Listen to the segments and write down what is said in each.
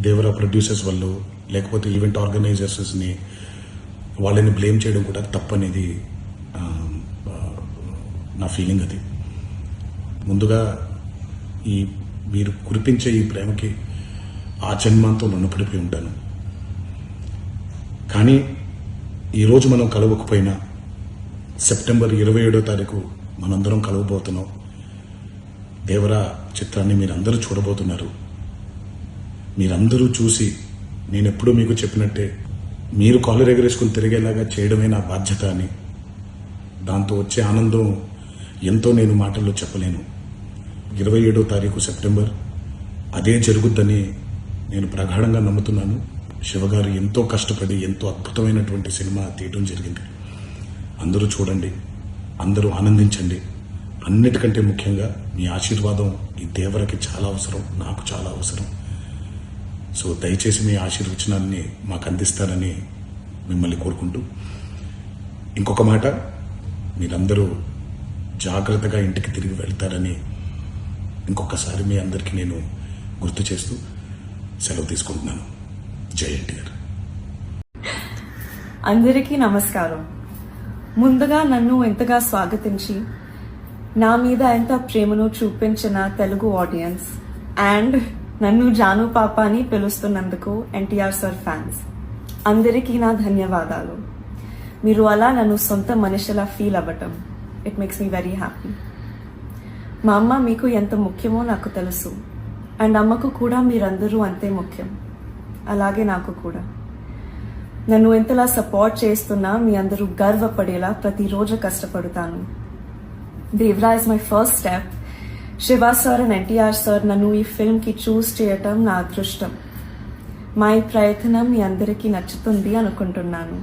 Devara producers వల్ల లేకపోతే event ఆర్గనైజర్స్ని వాళ్ళని బ్లేమ్ చేయడం కూడా తప్పనేది నా ఫీలింగ్ అది. ముందుగా ఈ మీరు కురిపించే ఈ ప్రేమకి ఆ జన్మంతో రుణపడిపోయి ఉంటాను. కానీ ఈరోజు మనం కలవకపోయినా సెప్టెంబర్ ఇరవై ఏడో తారీఖు మనందరం కలవబోతున్నాం. దేవరా చిత్రాన్ని మీరందరూ చూడబోతున్నారు. మీరందరూ చూసి నేను ఎప్పుడూ మీకు చెప్పినట్టే మీరు కాలర్ ఎగరేసుకుని తిరిగేలాగా చేయడమే నా బాధ్యత అని. దాంతో వచ్చే ఆనందం ఎంతో నేను మాటల్లో చెప్పలేను. ఇరవై ఏడో తారీఖు సెప్టెంబర్. అదే జరుగుద్దని నేను ప్రగాఢంగా నమ్ముతున్నాను. శివగారు ఎంతో కష్టపడి ఎంతో అద్భుతమైనటువంటి సినిమా తీయడం జరిగింది. అందరూ చూడండి అందరూ ఆనందించండి. అన్నిటికంటే ముఖ్యంగా మీ ఆశీర్వాదం ఈ దేవరకి చాలా అవసరం నాకు చాలా అవసరం. సో దయచేసి మీ ఆశీర్వచనాన్ని మాకు అందిస్తారని మిమ్మల్ని కోరుకుంటూ ఇంకొక మాట మీరందరూ జాగ్రత్తగా ఇంటికి తిరిగి వెళ్తారని ఇంకొకసారి మీ అందరికీ నేను గుర్తు చేస్తూ సెలవు తీసుకుంటున్నాను. జై ఎన్టీఆర్. అందరికీ నమస్కారం. ముందుగా నన్ను ఎంతగా స్వాగతించి నా మీద ఎంత ప్రేమను చూపించిన తెలుగు ఆడియన్స్ అండ్ నన్ను జాను పాప అని పిలుస్తున్నందుకు ఎన్టీఆర్ సార్ ఫ్యాన్స్ అందరికీ నా ధన్యవాదాలు. మీరు అలా నన్ను సొంత మనిషిలా ఫీల్ అవ్వటం it makes me very happy మా అమ్మ మీకు ఎంత ముఖ్యమో నాకు తెలుసు అండ్ అమ్మకు కూడా మీరందరూ అంతే ముఖ్యం. అలాగే నాకు కూడా. నన్ను ఎంతలా సపోర్ట్ చేస్తున్నా మీ అందరూ గర్వపడేలా ప్రతిరోజు కష్టపడతాను. Devara is my first step Shiva sir and NTR sir నన్ను ఈ ఫిల్మ్కి చూస్ చేయటం నా అదృష్టం మా ఈ ప్రయత్నం మీ అందరికీ నచ్చుతుంది అనుకుంటున్నాను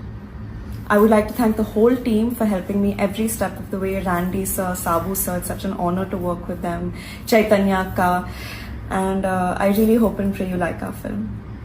I would like to thank the whole team for helping me every step of the way. Randy sir, Sabu sir, it's such an honor to work with them. Chaitanya Akka. And uh, I really hope and pray you like our film.